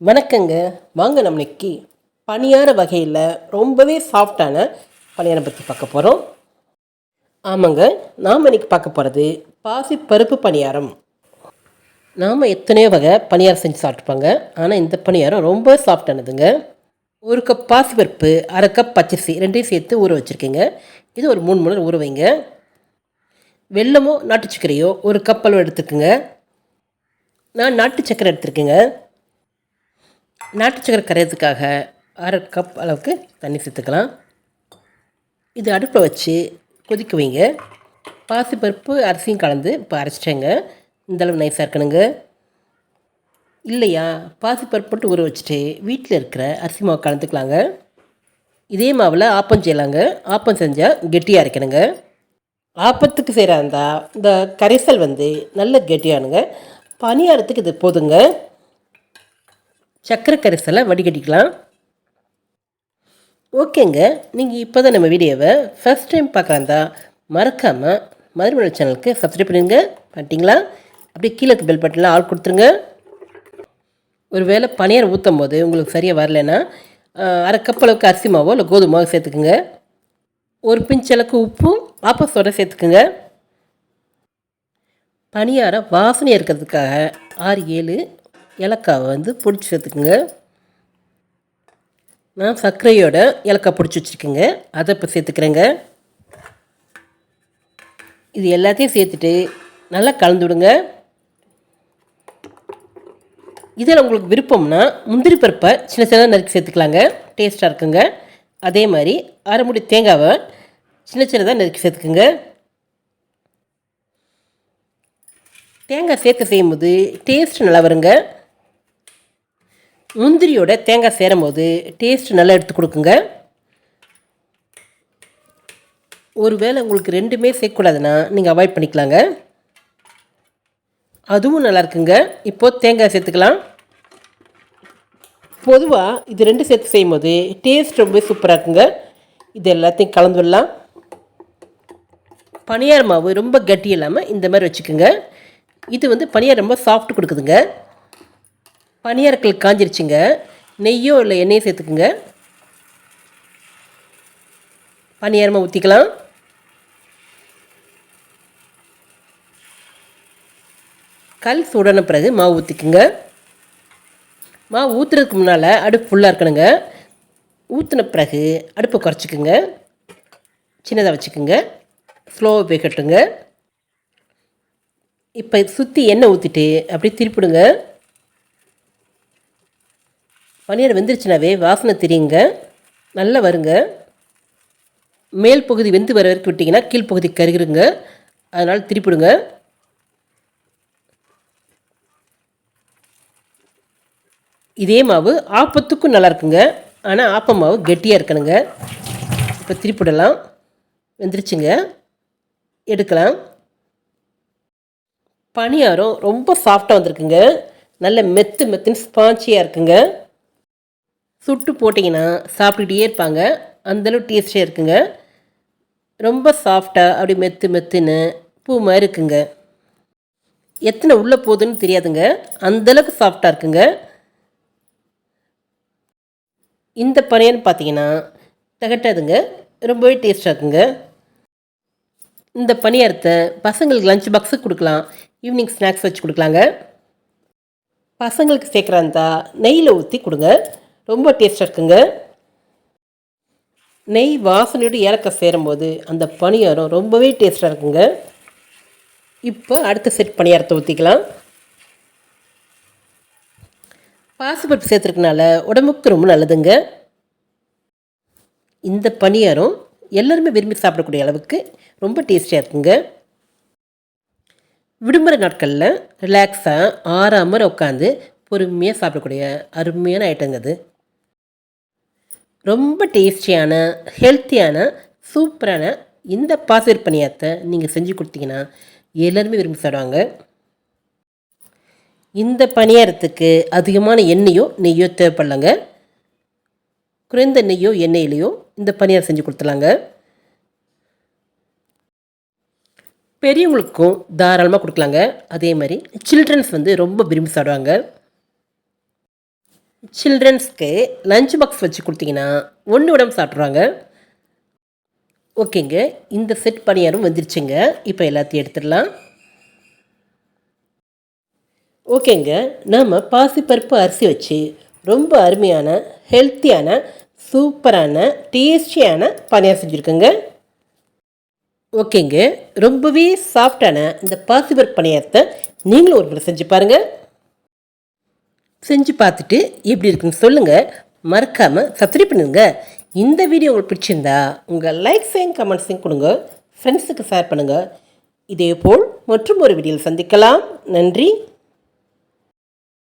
வணக்கங்க. வாங்க நம்ம இன்னைக்கு பணியார வகையில் ரொம்பவே சாஃப்டான பணியாரம் பற்றி பார்க்க போகிறோம் ஆமாங்க. நாம் இன்றைக்கி பார்க்க போகிறது பாசிப்பருப்பு பணியாரம். நாம் எத்தனையோ வகை பணியாரம் செஞ்சு சாப்பிட்ருப்பாங்க ஆனால் இந்த பணியாரம் ரொம்ப சாஃப்டானதுங்க ஒரு கப் பாசிப்பருப்பு அரை கப் பச்சரிசி ரெண்டையும் சேர்த்து ஊற வச்சுருக்கீங்க. இது ஒரு மூணு மணி நேரம் ஊற வைங்க. வெல்லமோ நாட்டு சர்க்கரையோ ஒரு கப் அளவு எடுத்துக்கோங்க. நான் நாட்டு சர்க்கரை எடுத்துருக்கேங்க. நாட்டு சக்கரை கரையிறதுக்காக அரை கப் அளவுக்கு தண்ணி சேர்த்துக்கலாம். இது அடுப்பில் வச்சு கொதிக்க வைங்க. பாசிப்பருப்பு அரிசியும் கலந்து இப்போ அரைச்சிட்டேங்க. இந்தளவு நைஸாக இருக்கணுங்க. இல்லையா? பாசிப்பருப்பு மட்டும் ஊற வச்சுட்டு வீட்டில் இருக்கிற அரிசி மாவு கலந்துக்கலாங்க. இதே மாவில் ஆப்பம் செய்யலாங்க. ஆப்பம் செஞ்சால் கெட்டியாக அரைக்கணுங்க. ஆப்பத்துக்கு செய்கிறா இருந்தால் இந்த கரைசல் வந்து நல்ல கெட்டியானுங்க. பணியாரத்துக்கு இது போதுங்க. சக்கரை கரைசலை வடிகட்டிக்கலாம். ஓகேங்க நீங்கள் இப்போ தான் நம்ம வீடியோவை ஃபஸ்ட் டைம் பார்க்குறாந்தா மறக்காமல் மதுரை சேனலுக்கு சப்ஸ்கிரைப் பண்ணிடுங்க பண்ணிட்டீங்களா? அப்படியே கீழே பெல் பட்டனில் ஆள் கொடுத்துருங்க. ஒரு வேளை பனியார் ஊற்றும் போது உங்களுக்கு சரியாக வரலைன்னா அரை கப் அளவுக்கு அரிசி மாவோ இல்லை கோதுமை மாவோ சேர்த்துக்குங்க. ஒரு பிஞ்ச் அளவுக்கு உப்பும் ஆப்பஸோட சேர்த்துக்குங்க. பணியாரம் வாசனையாக இருக்கிறதுக்காக ஆறு ஏழு ஏலக்காவை வந்து பிடிச்சி சேர்த்துக்குங்க நான் சர்க்கரையோட ஏலக்காய் பிடிச்சி வச்சுருக்கேங்க. அதை இப்போ சேர்த்துக்கிறேங்க. இது எல்லாத்தையும் சேர்த்துட்டு நல்லா கலந்து விடுங்க. இதில் உங்களுக்கு விருப்பம்னா முந்திரி பருப்பை சின்ன சின்னதாக நறுக்கி சேர்த்துக்கலாங்க. டேஸ்ட்டாக இருக்குங்க. அதே மாதிரி அரைமுடி தேங்காவை சின்ன சின்னதாக நறுக்கி சேர்த்துக்குங்க. தேங்காய் சேர்த்து செய்யும்போது டேஸ்ட் நல்லா வருங்க. முந்திரியோட தேங்காய் சேரும் போது டேஸ்ட் நல்லா எடுத்து கொடுக்குங்க. ஒருவேளை உங்களுக்கு ரெண்டுமே சேர்க்கக்கூடாதுன்னா நீங்கள் அவாய்ட் பண்ணிக்கலாங்க. அதுவும் நல்லா இருக்குங்க. இப்போது தேங்காய் சேர்த்துக்கலாம். பொதுவாக இது ரெண்டு சேர்த்து செய்யும்போது டேஸ்ட் ரொம்ப சூப்பராக இருக்குங்க. இது எல்லாத்தையும் கலந்து விடலாம். பனியார் மாவு ரொம்ப கட்டி இல்லாமல் இந்த மாதிரி வச்சுக்கோங்க. இது வந்து பனியார் ரொம்ப சாஃப்ட் கொடுக்குதுங்க. பனியாரக்கல் காஞ்சிருச்சுங்க. நெய்யோ இல்லை எண்ணெயோ சேர்த்துக்குங்க. பனியாரமாக ஊற்றிக்கலாம் கல் சூடான பிறகு மாவு ஊற்றிக்குங்க மாவு ஊற்றுறதுக்கு முன்னால் அடுப்பு ஃபுல்லாக இருக்கணுங்க. ஊற்றின பிறகு அடுப்பை குறைச்சிக்குங்க. சின்னதாக வச்சுக்குங்க. ஸ்லோவாக போய் கட்டுங்க இப்போ சுற்றி எண்ணெய் ஊற்றிட்டு அப்படியே திருப்பிடுங்க. பனியார் வெந்துருச்சுனாவே வாசனை தெரியுங்க. நல்லா வருங்க. மேல் பகுதி வெந்து வர வரைக்கும் விட்டிங்கன்னா கீழ்ப்பகுதி கருகிருங்க. அதனால் திருப்பிடுங்க. இதே மாவு ஆப்பத்துக்கும் நல்லா இருக்குங்க. ஆனால் ஆப்ப மாவு கெட்டியாக இருக்கணுங்க. இப்போ திருப்பிடலாம். வெந்துருச்சுங்க. எடுக்கலாம். பணியாரம் ரொம்ப சாஃப்டாக வந்திருக்குங்க. நல்ல மெத்து மெத்துன்னு ஸ்பாஞ்சியாக இருக்குங்க. சுட்டு போட்டிங்கன்னா சாப்பிட்டுக்கிட்டே இருப்பாங்க. அந்தளவு டேஸ்டியாக இருக்குங்க. ரொம்ப சாஃப்டாக அப்படி மெத்து மெத்துன்னு பூ மாதிரி இருக்குங்க. எத்தனை உள்ளே போகுதுன்னு தெரியாதுங்க. அந்தளவுக்கு சாஃப்டாக இருக்குங்க. இந்த பனியன் பார்த்தீங்கன்னா தகட்டாதுங்க. ரொம்பவே டேஸ்ட்டாக இருக்குங்க. இந்த பணியாரத்தை பசங்களுக்கு லஞ்ச் பாக்ஸுக்கு கொடுக்கலாம். ஈவினிங் ஸ்நாக்ஸ் வச்சு கொடுக்கலாங்க. பசங்களுக்கு சேர்க்குறா இருந்தால் நெய்யில் ஊற்றி கொடுங்க. ரொம்ப டேஸ்ட்டாக இருக்குங்க. நெய் வாசனையோடு ஏலக்காய் சேரும்போது அந்த பணியாரம் ரொம்பவே டேஸ்ட்டாக இருக்குங்க. இப்போ அடுத்த செட் பணியாரத்தை ஊற்றிக்கலாம் பாசிப்பருப்பு சேர்த்துருக்கனால உடம்புக்கு ரொம்ப நல்லதுங்க. இந்த பணியாரம் எல்லாருமே விரும்பி சாப்பிடக்கூடிய அளவுக்கு ரொம்ப டேஸ்டியாக இருக்குங்க. விடுமுறை நாட்களில் ரிலாக்ஸாக ஆறாமல் உட்காந்து பொறுமையாக சாப்பிடக்கூடிய அருமையான ஐட்டங்க அது. ரொம்ப டேஸ்டியான ஹெல்த்தியான சூப்பரான இந்த பாசிர் பணியாரத்தை நீங்கள் செஞ்சு கொடுத்தீங்கன்னா எல்லோருமே விரும்பி சாப்பிடுவாங்க. இந்த பணியாரத்துக்கு அதிகமான எண்ணெயோ நெய்யோ தேவைப்படலங்க. குறைந்த நெய்யோ எண்ணெயிலையோ இந்த பணியாரம் செஞ்சு கொடுத்துலாங்க பெரியவங்களுக்கும் தாராளமாக கொடுக்கலாங்க. அதே மாதிரி சில்ட்ரன்ஸ் வந்து ரொம்ப விரும்பி சாப்பிடுவாங்க. சில்ட்ரன்ஸ்க்கு லஞ்ச் பாக்ஸ் வச்சு கொடுத்தீங்கன்னா ஒன்று உடம்பு சாப்பிட்றாங்க ஓகேங்க. இந்த செட் பணியாரம் வந்துருச்சுங்க. இப்போ எல்லாத்தையும் எடுத்துடலாம். ஓகேங்க. நாம் பாசிப்பருப்பு அரிசி வச்சு ரொம்ப அருமையான ஹெல்த்தியான சூப்பரான டேஸ்டியான பணியாரம் செஞ்சுருக்கோங்க. ஓகேங்க. ரொம்பவே சாஃப்டான இந்த பாசிப்பருப்பு பணியாரத்தை நீங்களும் ஒரு முறை செஞ்சு பாருங்கள் செஞ்சு பார்த்துட்டு எப்படி இருக்குன்னு சொல்லுங்கள் மறக்காமல் சப்ஸ்கிரைப் பண்ணுங்க. இந்த வீடியோ உங்களுக்கு பிடிச்சிருந்தா உங்கள் லைக்ஸையும் கமெண்ட்ஸையும் கொடுங்க. ஃப்ரெண்ட்ஸுக்கு ஷேர் பண்ணுங்கள் இதேபோல் மற்றும் ஒரு வீடியோவில் சந்திக்கலாம். நன்றி.